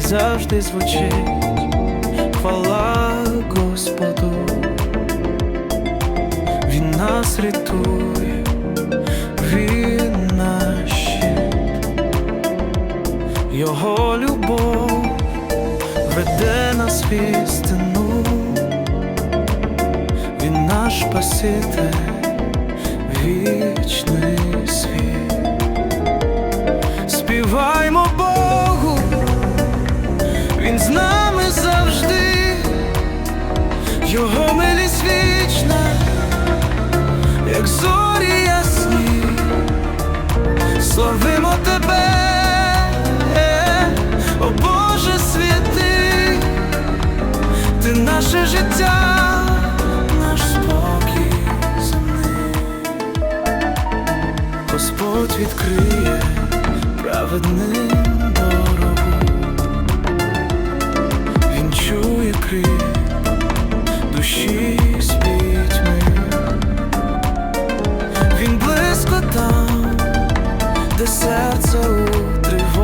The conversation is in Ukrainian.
завжди звучить. Хвала Господу, Він нас рятує, Він наш щит, Його любов веде нас в істину, Він наш Спаситель, вічний Його милість вічна, як зорі ясні, славимо тебе, о Боже святий, ти наше життя. Господь відкриє праведним outro